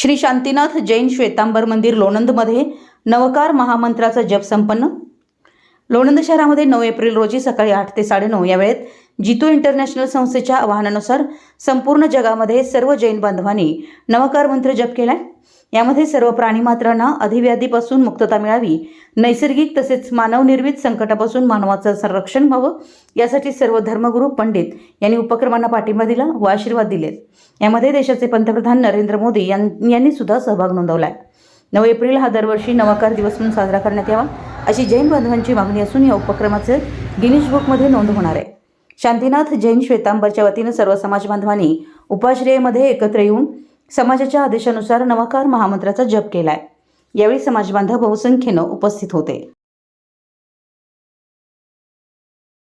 श्री शांतीनाथ जैन श्वेतांबर मंदिर लोणंदमध्ये नवकार महामंत्राचा जप संपन्न. लोणंद शहरामध्ये नऊ एप्रिल रोजी सकाळी आठ ते साडेनऊ या वेळेत जितू इंटरनॅशनल संस्थेच्या आवाहनानुसार संपूर्ण जगामध्ये सर्व जैन बांधवांनी नवकार मंत्र जप केलाय. यामध्ये सर्व प्राणीमात्रांना अधिव्याधीपासून मुक्तता मिळावी नैसर्गिक तसेच मानवनिर्मित संकटापासून मानवाचं संरक्षण व्हावं यासाठी सर्व धर्मगुरू पंडित यांनी उपक्रमांना पाठिंबा दिला व आशीर्वाद दिलेत. यामध्ये देशाचे पंतप्रधान नरेंद्र मोदी यां- यांनी सुद्धा सहभाग नोंदवलाय. नऊ एप्रिल हा दरवर्षी नवकार दिवस म्हणून साजरा करण्यात यावा अशी जैन बांधवांची मागणी असून या उपक्रमाचे गिनीज बुकमध्ये नोंद होणार आहे. शांतीनाथ जैन श्वेतांबरच्या वतीनं सर्व समाज बांधवांनी उपाश्रयेमध्ये एकत्र येऊन समाजाच्या आदेशानुसार नवाकार महामंत्राचा जप केलाय. यावेळी समाज बांधव बहुसंख्येनं उपस्थित होते.